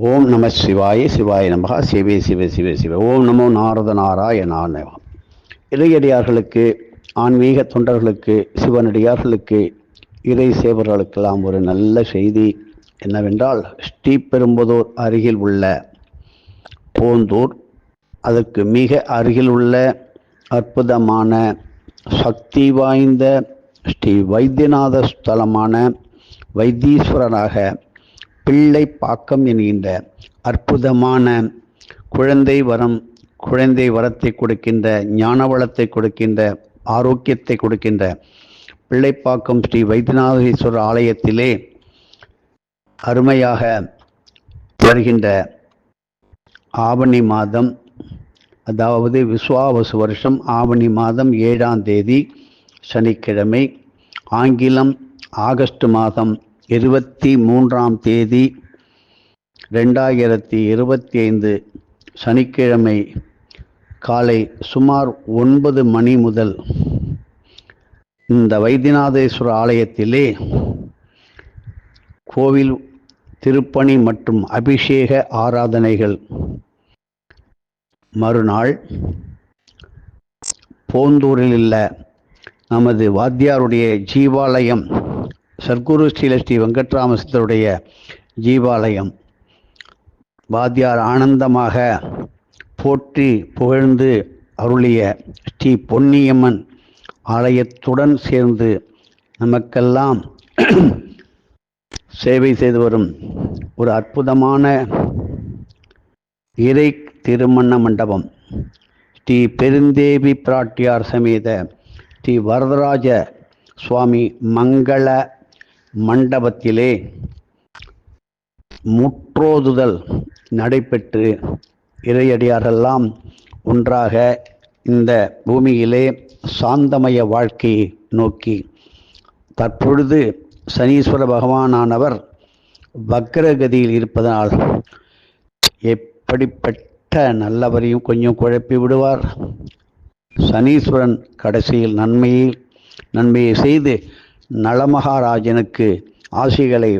ஓம் நம சிவாய சிவாய நமகா சிவே சிவ சிவ சிவ. ஓம் நமோ நாரத நாராய நாராயணான இறையடியார்களுக்கு ஆன்மீக தொண்டர்களுக்கு சிவனடியார்களுக்கு இறை சேவர்களுக்கெல்லாம் ஒரு நல்ல செய்தி என்னவென்றால் ஸ்ரீபெரும்புதூர் அருகில் உள்ள போந்தூர் அதற்கு மிக அருகில் உள்ள அற்புதமான சக்தி வாய்ந்த ஸ்ரீ வைத்தியநாத ஸ்தலமான வைத்தீஸ்வரராக பிள்ளை பாக்கம் என்கின்ற அற்புதமான குழந்தை வரம் குழந்தை வரத்தை கொடுக்கின்ற ஞான வளத்தை கொடுக்கின்ற ஆரோக்கியத்தை கொடுக்கின்ற பிள்ளைப்பாக்கம் ஸ்ரீ வைத்தியநாதீஸ்வரர் ஆலயத்திலே அருமையாக வருகின்ற ஆவணி மாதம் அதாவது விஸ்வாவசு வருஷம் ஆவணி மாதம் ஏழாம் தேதி சனிக்கிழமை ஆங்கிலம் ஆகஸ்ட் மாதம் இருபத்தி மூன்றாம் தேதி ரெண்டாயிரத்தி இருபத்தி ஐந்து சனிக்கிழமை காலை சுமார் ஒன்பது மணி முதல் இந்த வைத்தியநாதேஸ்வர ஆலயத்திலே கோவில் திருப்பணி மற்றும் அபிஷேக ஆராதனைகள். மறுநாள் போந்தூரில் உள்ள நமது வாத்தியாருடைய ஜீவாலயம் சர்க்குரு ஸ்ரீல ஸ்ரீ வெங்கட்ராமசித்தருடைய ஜீவாலயம் வாத்தியார் ஆனந்தமாக போற்றி புகழ்ந்து அருளிய ஸ்ரீ பொன்னியம்மன் ஆலயத்துடன் சேர்ந்து நமக்கெல்லாம் சேவை செய்து வரும் ஒரு அற்புதமான இறை திருமண மண்டபம். ஸ்ரீ பெருந்தேவி பிராட்டியார் சமேத ஸ்ரீ வரதராஜ சுவாமி மங்கள மண்டபத்திலே முற்றோதுதல் நடைபெற்று இறையடியாரெல்லாம் ஒன்றாக இந்த பூமியிலே சாந்தமய வாழ்க்கையை நோக்கி. தற்பொழுது சனீஸ்வர பகவானானவர் வக்ரகதியில் இருப்பதனால் எப்படிப்பட்ட நல்லவரையும் கொஞ்சம் குழப்பி விடுவார். சனீஸ்வரன் கடைசியில் நன்மையை நன்மையை செய்து நலமகாராஜனுக்கு ஆசிகளை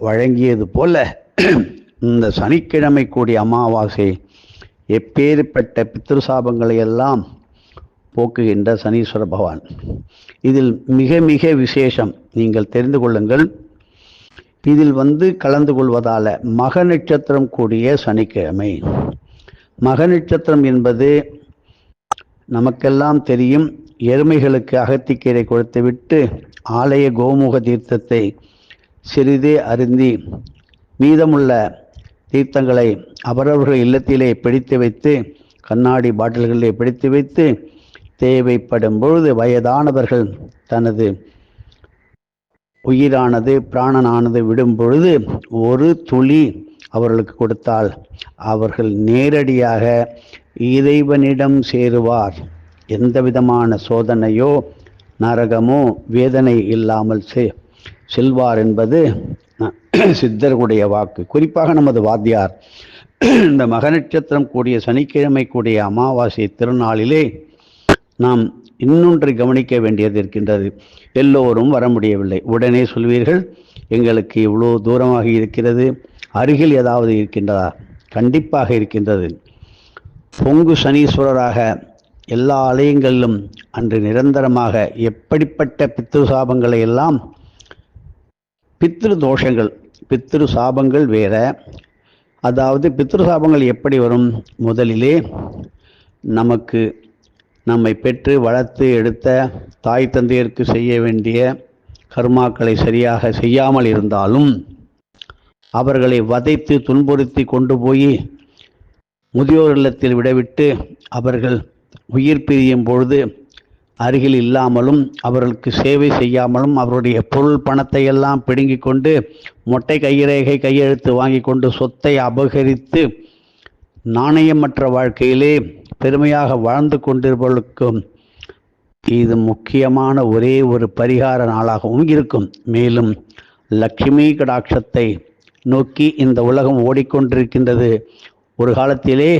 வழங்கியது போல இந்த சனிக்கிழமை கூடிய அமாவாசை எப்பேற்பட்ட பித்திருசாபங்களை எல்லாம் போக்குகின்ற சனீஸ்வர பகவான். இதில் மிக மிக விசேஷம் நீங்கள் தெரிந்து கொள்ளுங்கள். இதில் வந்து கலந்து கொள்வதால மக நட்சத்திரம் கூடிய சனிக்கிழமை. மக நட்சத்திரம் என்பது நமக்கெல்லாம் தெரியும் எருமைகளுக்கு அகத்திக்கீரை கொடுத்துவிட்டு ஆலய கோமுக தீர்த்தத்தை சிறிதே அருந்தி மீதமுள்ள தீர்த்தங்களை அவரவர்கள் இல்லத்திலே பிடித்து வைத்து கண்ணாடி பாட்டில்களிலே பிடித்து வைத்து தேவைப்படும் பொழுது வயதானவர்கள் தனது உயிரானது பிராணனானது விடும் பொழுது ஒரு துளி அவர்களுக்கு கொடுத்தால் அவர்கள் நேரடியாக இறைவனிடம் சேருவார். எந்த விதமான சோதனையோ நரகமோ வேதனை இல்லாமல் செ செல்வார் என்பது சித்தர்களுடைய வாக்கு. குறிப்பாக நமது வாத்தியார் இந்த மக நட்சத்திரம் கூடிய சனிக்கிழமை கூடிய அமாவாசை திருநாளிலே நாம் இன்னொன்று கவனிக்க வேண்டியது இருக்கின்றது. எல்லோரும் வர முடியவில்லை. உடனே சொல்வீர்கள் எங்களுக்கு இவ்வளோ தூரமாக இருக்கிறது. அருகில் ஏதாவது இருக்கின்றதா? கண்டிப்பாக இருக்கின்றது. பொங்கு சனீஸ்வரராக எல்லா ஆலயங்களிலும் அன்று நிரந்தரமாக எப்படிப்பட்ட பித்ரு சாபங்களை எல்லாம் பித்ரு தோஷங்கள் பித்ரு சாபங்கள் வேற. அதாவது பித்ரு சாபங்கள் எப்படி வரும்? முதலிலே நமக்கு நம்மை பெற்று வளர்த்து எடுத்த தாய் தந்தையருக்கு செய்ய வேண்டிய கர்மாக்களை சரியாக செய்யாமல் இருந்தாலும் அவர்களை வதைத்து துன்புறுத்தி கொண்டு போய் முதியோர் இல்லத்தில் விடவிட்டு அவர்கள் உயிர் பிரியும் பொழுது அருகில் இல்லாமலும் அவர்களுக்கு சேவை செய்யாமலும் அவருடைய பொருள் பணத்தை எல்லாம் பிடுங்கிக் கொண்டு மொட்டை கையிரேகை கையெழுத்து வாங்கி கொண்டு சொத்தை அபகரித்து நாணயமற்ற வாழ்க்கையிலே பெருமையாக வாழ்ந்து கொண்டிருப்பவர்களுக்கும் இது முக்கியமான ஒரே ஒரு பரிகார நாளாகவும் இருக்கும். மேலும் லட்சுமி கடாட்சத்தை நோக்கி இந்த உலகம் ஓடிக்கொண்டிருக்கின்றது. ஒரு காலத்திலே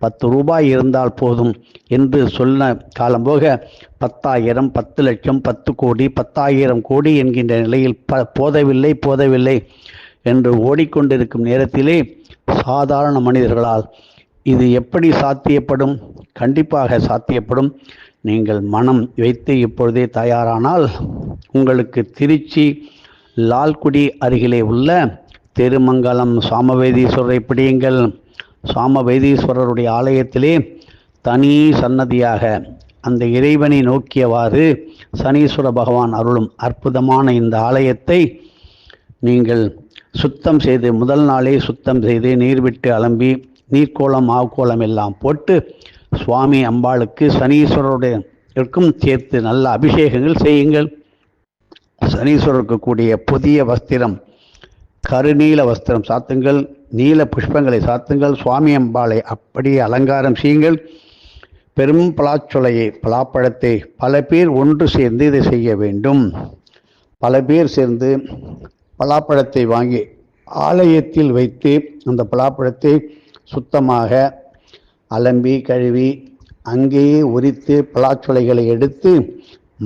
பத்து ரூபாய் இருந்தால் போதும் என்று சொன்ன காலம் போக பத்தாயிரம் பத்து லட்சம் பத்து கோடி பத்தாயிரம் கோடி என்கின்ற நிலையில் ப போதவில்லை போதவில்லை என்று ஓடிக்கொண்டிருக்கும் நேரத்திலே சாதாரண மனிதர்களால் இது எப்படி சாத்தியப்படும்? கண்டிப்பாக சாத்தியப்படும். நீங்கள் மனம் வைத்து இப்பொழுதே தயாரானால் உங்களுக்கு திருச்சி லால்குடி அருகிலே உள்ள திருமங்கலம் சாமவேதீஸ்வரரை பிடியுங்கள். சாமவேதீஸ்வரருடைய ஆலயத்திலே தனி சன்னதியாக அந்த இறைவனை நோக்கியவாறு சனீஸ்வர பகவான் அருளும் அற்புதமான இந்த ஆலயத்தை நீங்கள் சுத்தம் செய்து முதல் நாளே சுத்தம் செய்து நீர் விட்டு அலம்பி நீர்க்கோளம் மாவுக்கோளம் எல்லாம் போட்டு சுவாமி அம்பாளுக்கு சனீஸ்வரருடைய இருக்கும் சேர்த்து நல்ல அபிஷேகங்கள் செய்யுங்கள். சனீஸ்வரருக்கு கூடிய புதிய வஸ்திரம் கருநீல வஸ்திரம் சாத்துங்கள் நீல புஷ்பங்களை சாத்துங்கள் சுவாமி அம்பாளை அப்படியே அலங்காரம் செய்யுங்கள். பெரும் பலாச்சொலையை பலாப்பழத்தை பல பேர் ஒன்று சேர்ந்து இதை செய்ய வேண்டும். பல பேர் சேர்ந்து பலாப்பழத்தை வாங்கி ஆலயத்தில் வைத்து அந்த பலாப்பழத்தை சுத்தமாக அலம்பி கழுவி அங்கேயே உரித்து பலாச்சொலைகளை எடுத்து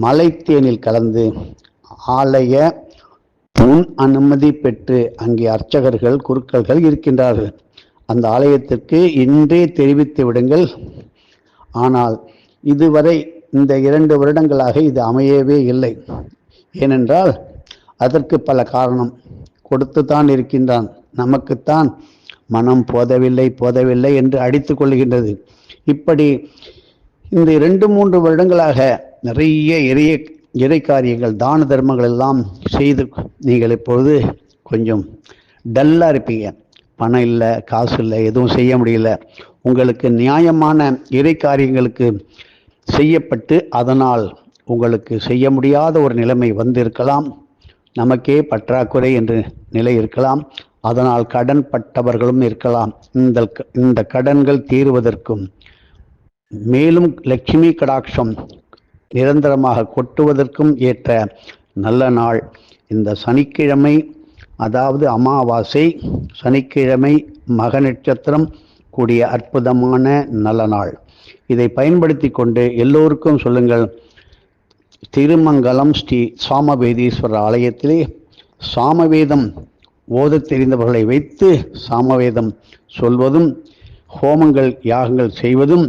மலைத்தேனில் கலந்து ஆலய முன் அனுமதி பெற்று அங்கே அர்ச்சகர்கள் குருக்கள்கள் இருக்கின்றார்கள். அந்த ஆலயத்திற்கு இன்றே தெரிவித்து விடுங்கள். ஆனால் இதுவரை இந்த இரண்டு வருடங்களாக இது அமையவே இல்லை. ஏனென்றால் அதற்கு பல காரணம். கொடுத்து தான் இருக்கின்றான். நமக்குத்தான் மனம் போதவில்லை போதவில்லை என்று அடித்து கொள்கின்றது. இப்படி இந்த இரண்டு மூன்று வருடங்களாக நிறைய இறைய இறை காரியங்கள் தான தர்மங்கள் எல்லாம் செய்து நீங்கள் இப்பொழுது கொஞ்சம் டல்லாக இருப்பீங்க. பணம் இல்லை காசு இல்லை எதுவும் செய்ய முடியல. உங்களுக்கு நியாயமான இறை காரியங்களுக்கு செய்யப்பட்டு அதனால் உங்களுக்கு செய்ய முடியாத ஒரு நிலைமை வந்திருக்கலாம். நமக்கே பற்றாக்குறை என்று நிலை இருக்கலாம். அதனால் கடன் பட்டவர்களும் இருக்கலாம். இந்த இந்த கடன்கள் தீர்வதற்கும் மேலும் லட்சுமி கடாட்சம் நிரந்தரமாக கொட்டுவதற்கும் ஏற்ற நல்ல நாள். இந்த சனிக்கிழமை அதாவது அமாவாசை சனிக்கிழமை மக நட்சத்திரம் கூடிய அற்புதமான நல்ல நாள். இதை பயன்படுத்தி கொண்டு எல்லோருக்கும் சொல்லுங்கள். திருமங்கலம் ஸ்ரீ சாமவேதீஸ்வரர் ஆலயத்திலே சாமவேதம் ஓதத் தெரிந்தவர்களை வைத்து சாமவேதம் சொல்வதும் ஹோமங்கள் யாகங்கள் செய்வதும்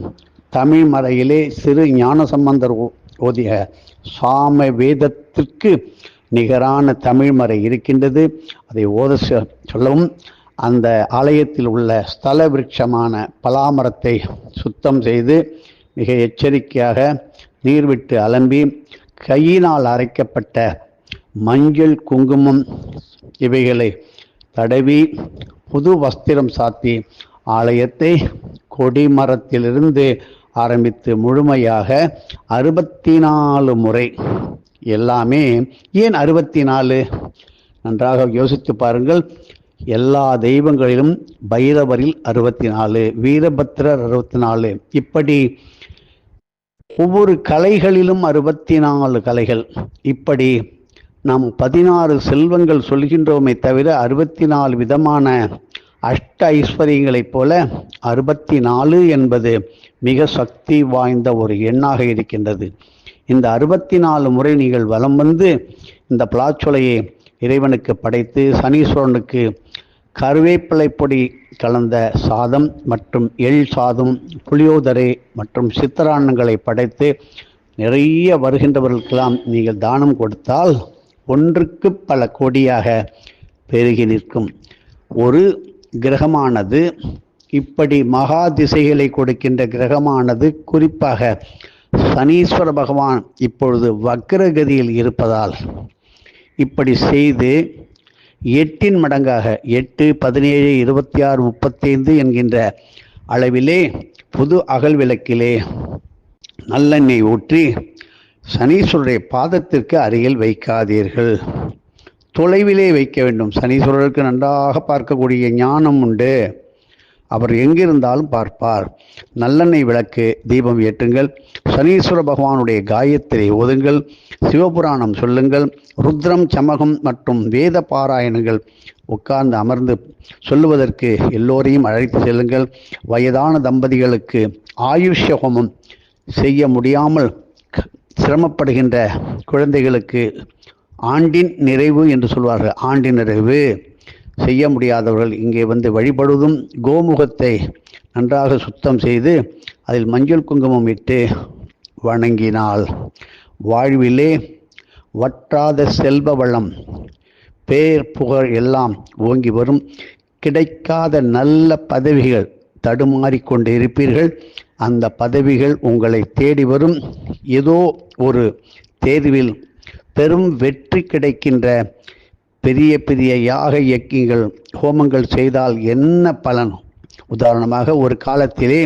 தமிழ் மறையிலே சிறு ஞான சம்பந்தர் ஓதிய சாம வேதத்திற்கு நிகரான தமிழ்மறை இருக்கின்றது. அதை ஓத சொல்லவும் அந்த ஆலயத்தில் உள்ள ஸ்தல விருட்சமான பலாமரத்தை சுத்தம் செய்து மிக எச்சரிக்கையாக நீர் விட்டு அலம்பி கையினால் அரைக்கப்பட்ட மஞ்சள் குங்குமம் இவைகளை தடவி புது வஸ்திரம் சாத்தி ஆலயத்தை கொடிமரத்திலிருந்து ஆரம்பித்து முழுமையாக அறுபத்தி நாலு முறை எல்லாமே ஏன் அறுபத்தி நாலு நன்றாக யோசித்து பாருங்கள். எல்லா தெய்வங்களிலும் பைரவரில் அறுபத்தி நாலு வீரபத்ரர் அறுபத்தி நாலு இப்படி ஒவ்வொரு கலைகளிலும் அறுபத்தி நாலு கலைகள். இப்படி நாம் பதினாறு செல்வங்கள் சொல்கின்றோமே தவிர அறுபத்தி நாலு விதமான அஷ்ட ஐஸ்வர்யங்களைப் போல அறுபத்தி நாலு என்பது மிக சக்தி வாய்ந்த ஒரு எண்ணாக இருக்கின்றது. இந்த அறுபத்தி நாலு முறை நீங்கள் வலம் வந்து இந்த பலாச்சொலையை இறைவனுக்கு படைத்து சனீஸ்வரனுக்கு கருவேப்பிலை பொடி கலந்த சாதம் மற்றும் எள் சாதம் புளியோதரை மற்றும் சித்தராண்ணங்களை படைத்து நிறைய வருகின்றவர்களுக்கெல்லாம் நீங்கள் தானம் கொடுத்தால் ஒன்றுக்கு பல கோடியாக பெருகி நிற்கும். ஒரு கிரகமானது இப்படி மகா திசைகளை கொடுக்கின்ற கிரகமானது குறிப்பாக சனீஸ்வர பகவான் இப்பொழுது வக்ரகதியில் இருப்பதால் இப்படி செய்து எட்டின் மடங்காக எட்டு பதினேழு இருபத்தி ஆறு முப்பத்தைந்து என்கின்ற அளவிலே புது அகல் விளக்கிலே நல்லெண்ணெய் ஊற்றி சனீஸ்வருடைய பாதத்திற்கு அருகில் வைக்காதீர்கள். தொலைவிலே வைக்க வேண்டும். சனீஸ்வரருக்கு நன்றாக பார்க்கக்கூடிய ஞானம் உண்டு. அவர் எங்கிருந்தாலும் பார்ப்பார். நல்லெண்ணெய் விளக்கு தீபம் ஏற்றுங்கள். சனீஸ்வர பகவானுடைய காயத்திரை ஓதுங்கள் சிவபுராணம் சொல்லுங்கள். ருத்ரம் சமகம் மற்றும் வேத பாராயணங்கள் உட்கார்ந்து அமர்ந்து சொல்லுவதற்கு எல்லோரையும் அழைத்து செல்லுங்கள். வயதான தம்பதிகளுக்கு ஆயுஷ்யகமும் ஹோமம் செய்ய முடியாமல் சிரமப்படுகின்ற குழந்தைகளுக்கு ஆண்டின் நிறைவு என்று சொல்வார்கள். ஆண்டின் நிறைவு. செய்ய முடியாதவர்கள் இங்கே வந்து வழிபடுவதும் கோமுகத்தை நன்றாக சுத்தம் செய்து அதில் மஞ்சள் குங்குமம் இட்டு வணங்கினால் வாழ்விலே வற்றாத செல்வ வளம் பேர் புகழ் எல்லாம் ஓங்கி வரும். கிடைக்காத நல்ல பதவிகள் தடுமாறிக்கொண்டு இருப்பீர்கள். அந்த பதவிகள் உங்களை தேடி வரும். ஏதோ ஒரு தேர்வில் பெரும் வெற்றி கிடைக்கின்ற பெரிய பெரிய யாக இயக்கியங்கள் ஹோமங்கள் செய்தால் என்ன பலன்? உதாரணமாக ஒரு காலத்திலே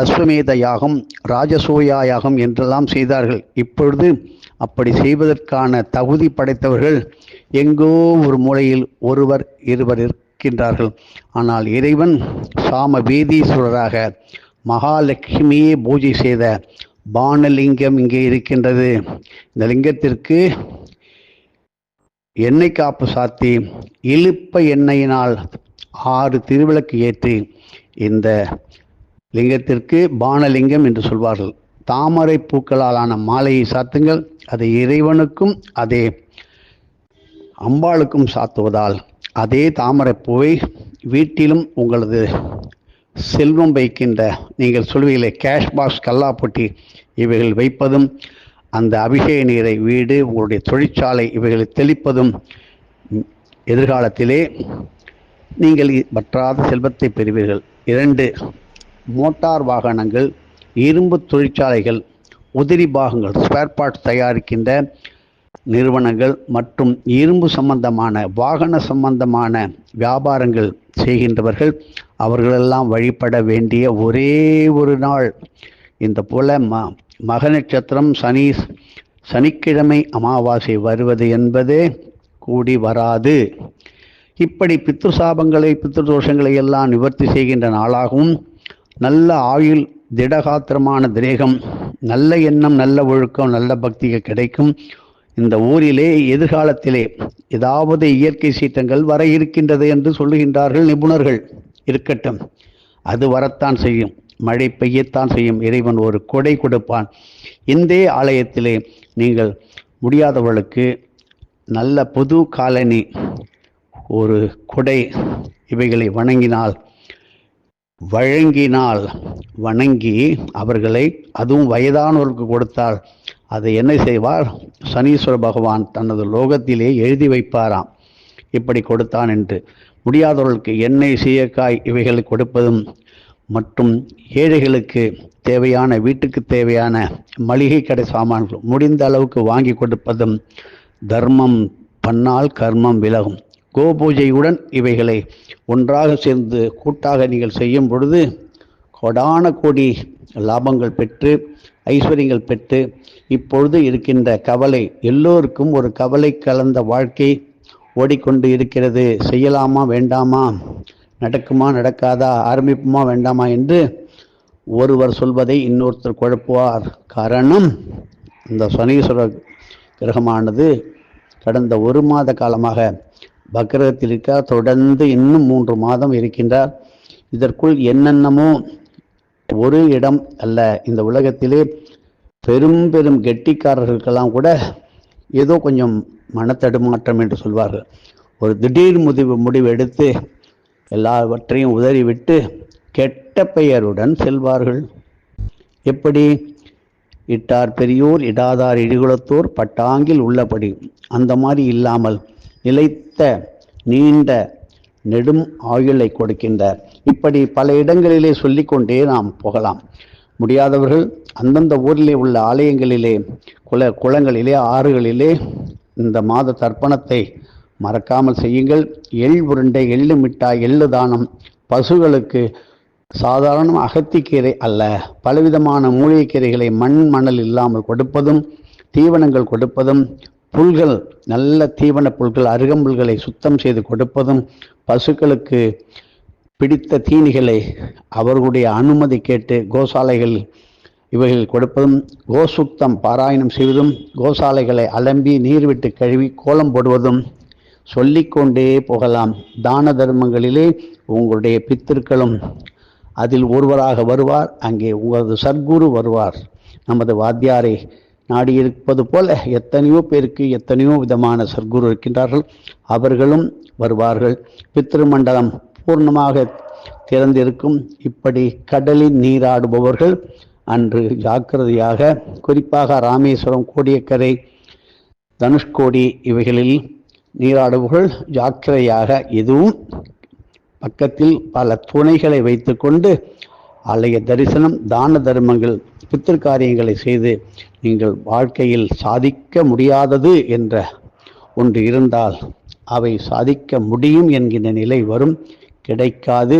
அஸ்வமேத யாகம் ராஜசூயா யாகம் என்றெல்லாம் செய்தார்கள். இப்பொழுது அப்படி செய்வதற்கான தகுதி படைத்தவர்கள் எங்கோ ஒரு மூலையில் ஒருவர் இருவர் இருக்கின்றார்கள். ஆனால் இறைவன் சாம வேதீஸ்வரராக மகாலட்சுமியை பூஜை செய்த பானலிங்கம் இங்கே இருக்கின்றது. இந்த லிங்கத்திற்கு எண்ணெய் காப்பு சாத்தி இழுப்ப எண்ணெயினால் ஆறு திருவிளக்கு ஏற்றி இந்த லிங்கத்திற்கு பானலிங்கம் என்று சொல்வார்கள். தாமரை பூக்களாலான மாலையை சாத்துங்கள். அதை இறைவனுக்கும் அதே அம்பாளுக்கும் சாத்துவதால் அதே தாமரை பூவை வீட்டிலும் உங்களது செல்வம் வைக்கின்ற நீங்கள் சொல்வீங்களே கேஷ் பாக்ஸ் கல்லாப்பொட்டி இவைகள் வைப்பதும் அந்த அபிஷேக நீரை வீடு உங்களுடைய தொழிற்சாலை இவைகளை தெளிப்பதும் எதிர்காலத்திலே நீங்கள் வற்றாத செல்வத்தை பெறுவீர்கள். இரண்டு மோட்டார் வாகனங்கள் இரும்பு தொழிற்சாலைகள் உதிரி பாகங்கள் ஸ்பேர் பார்ட்ஸ் தயாரிக்கின்ற நிறுவனங்கள் மற்றும் இரும்பு சம்பந்தமான வாகன சம்பந்தமான வியாபாரங்கள் செய்கின்றவர்கள் அவர்களெல்லாம் வழிபட வேண்டிய ஒரே ஒரு நாள். இந்த போல ம மக நட்சத்திரம் சனி சனிக்கிழமை அமாவாசை வருவது என்பதே கூடி வராது. இப்படி பித்ரு சாபங்களை பித்ரு தோஷங்களை எல்லாம் நிவர்த்தி செய்கின்ற நாளாகவும் நல்ல ஆயுள் திடகாத்திரமான திரேகம் நல்ல எண்ணம் நல்ல ஒழுக்கம் நல்ல பக்திகள் கிடைக்கும். இந்த ஊரிலே எதிர்காலத்திலே ஏதாவது இயற்கை சீற்றங்கள் வர இருக்கின்றது என்று சொல்லுகின்றார்கள் நிபுணர்கள். இருக்கட்டும். அது வரத்தான் செய்யும். மழை பெய்யத்தான் செய்யும். இறைவன் ஒரு கொடை கொடுப்பான். இந்த ஆலயத்திலே நீங்கள் முடியாதவர்களுக்கு நல்ல புது காலனி ஒரு கொடை இவைகளை வணங்கினால் வழங்கினால் வணங்கி அவர்களை அதுவும் வயதானவருக்கு கொடுத்தால் அதை என்ன செய்வார்? சனீஸ்வர பகவான் தனது லோகத்திலே எழுதி வைப்பாராம். இப்படி கொடுத்தான் என்று. முடியாதவர்களுக்கு எண்ணெய் சீயக்காய் இவைகளை கொடுப்பதும் மற்றும் ஏழைகளுக்கு தேவையான வீட்டுக்கு தேவையான மளிகை கடை சாமான்கள் முடிந்த அளவுக்கு வாங்கி கொடுப்பதும் தர்மம் பண்ணால் கர்மம் விலகும். கோபூஜையுடன் இவைகளை ஒன்றாக சேர்ந்து கூட்டாக நீங்கள் செய்யும் பொழுது கொடான கோடி லாபங்கள் பெற்று ஐஸ்வர்யங்கள் பெற்று இப்பொழுது இருக்கின்ற கவலை எல்லோருக்கும் ஒரு கவலை கலந்த வாழ்க்கை ஓடிக்கொண்டு இருக்கிறது. செய்யலாமா வேண்டாமா? நடக்குமா நடக்காதா? ஆரம்பிப்புமா வேண்டாமா என்று ஒருவர் சொல்வதை இன்னொருத்தர் குழப்புவார். காரணம் இந்த சனீஸ்வர கிரகமானது கடந்த ஒரு மாத காலமாக பக்ரகத்தில் இருக்கார். தொடர்ந்து இன்னும் மூன்று மாதம் இருக்கின்றார். இதற்குள் என்னென்னமோ ஒரு இடம் அல்ல. இந்த உலகத்திலே பெரும் பெரும் கெட்டிக்காரர்களுக்கெல்லாம் கூட ஏதோ கொஞ்சம் மனத்தடுமாற்றம் என்று சொல்வார்கள். ஒரு திடீர் முடிவு முடிவு எடுத்து எல்லாவற்றையும் உதறிவிட்டு கெட்ட பெயருடன் செல்வார்கள். எப்படி? இட்டார் பெரியோர் இடாதார் இடிகுலத்தோர் பட்டாங்கில் உள்ளபடி. அந்த மாதிரி இல்லாமல் நிலைத்த நீண்ட நெடும் ஆயுளை கொடுக்கின்றார். இப்படி பல இடங்களிலே சொல்லிக்கொண்டே நாம் போகலாம். முடியாதவர்கள் அந்தந்த ஊரிலே உள்ள ஆலயங்களிலே குல குளங்களிலே ஆறுகளிலே இந்த மாத தர்ப்பணத்தை மறக்காமல் செய்யுங்கள். எள் உருண்டை எள்ளு மிட்டாய் எள்ளு தானம் பசுகளுக்கு சாதாரண அகத்திக்கீரை அல்ல. பலவிதமான மூலிகைக்கீரைகளை மண் மணல் இல்லாமல் கொடுப்பதும் தீவனங்கள் கொடுப்பதும் புல்கள் நல்ல தீவன புல்கள் அருகம்புல்களை சுத்தம் செய்து கொடுப்பதும் பசுக்களுக்கு பிடித்த தீனிகளை அவர்களுடைய அனுமதி கேட்டு கோசாலைகள் இவைகள் கொடுப்பதும் கோசுத்தம் பாராயணம் செய்வதும் கோசாலைகளை அலம்பி நீர் விட்டு கழுவி கோலம் போடுவதும் சொல்லிக்கொண்டே போகலாம். தான தர்மங்களிலே உங்களுடைய பித்திருக்களும் அதில் ஒருவராக வருவார் அங்கே உங்களது சர்க்குரு வருவார். நமது வாத்தியாரை நாடி இருப்பது போல எத்தனையோ பேருக்கு எத்தனையோ விதமான சர்க்குரு இருக்கின்றார்கள். அவர்களும் வருவார்கள். பித்திருமண்டலம் பூர்ணமாக திறந்திருக்கும். இப்படி கடலில் நீராடுபவர்கள் அன்று ஜாக்கிரதையாக குறிப்பாக ராமேஸ்வரம் கோடியக்கரை தனுஷ்கோடி இவைகளில் நீராடுபவர்கள் ஜாக்கிரதையாக எதுவும் பக்கத்தில் பல துணைகளை வைத்துக்கொண்டு ஆலய தரிசனம் தான தர்மங்கள் பித்திருக்காரியங்களை செய்து நீங்கள் வாழ்க்கையில் சாதிக்க முடியாதது என்ற ஒன்று இருந்தால் அவை சாதிக்க முடியும் என்கின்ற நிலை வரும். கிடைக்காது.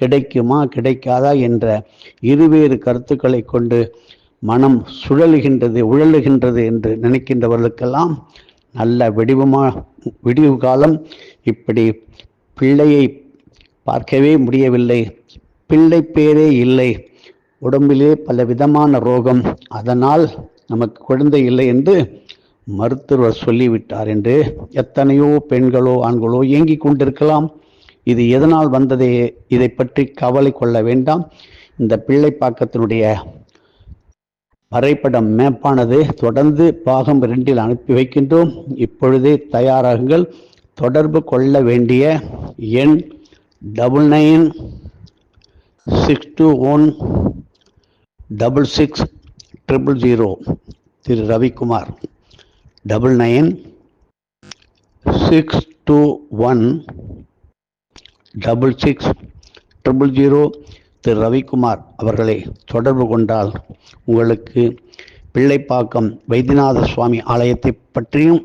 கிடைக்குமா கிடைக்காதா என்ற இருவேறு கருத்துக்களை கொண்டு மனம் சுழலுகின்றது உழலுகின்றது என்று நினைக்கின்றவர்களுக்கெல்லாம் நல்ல வெடிவுமா விடிவு காலம். இப்படி பிள்ளையை பார்க்கவே முடியவில்லை. பிள்ளை பேரே இல்லை. உடம்பிலே பல விதமான ரோகம். அதனால் நமக்கு குழந்தை இல்லை என்று மருத்துவர் சொல்லிவிட்டார் என்று எத்தனையோ பெண்களோ ஆண்களோ ஏங்கிக் கொண்டிருக்கலாம். இது எதனால் வந்ததே? இதை பற்றி கவலை கொள்ள வேண்டாம். இந்த பிள்ளை பாக்கத்தினுடைய வரைபடம் மேப்பானது தொடர்ந்து பாகம் இரண்டில் அனுப்பி வைக்கின்றோம். இப்பொழுதே தயாராகுங்கள். தொடர்பு கொள்ள வேண்டிய எண் double nine six two one double six triple zero. Thiru Ravikumar double nine six two one double six triple zero Thiru Ravikumar அவர்களை தொடர்பு கொண்டால் உங்களுக்கு பிள்ளைப்பாக்கம் வைத்தியநாத சுவாமி ஆலயத்தை பற்றியும்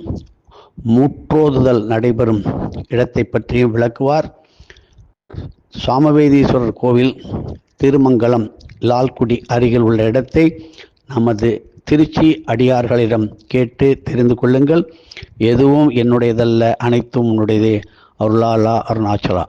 முற்றோதுதல் நடைபெறும் இடத்தை பற்றியும் விளக்குவார். சாமவேதீஸ்வரர் கோவில் திருமங்கலம் லால்குடி அருகில் உள்ள இடத்தை நமது திருச்சி அடியார்களிடம் கேட்டு தெரிந்து கொள்ளுங்கள். எதுவும் என்னுடையதல்ல அனைத்தும் உன்னுடையதே. அருளாலா அருணாச்சலா.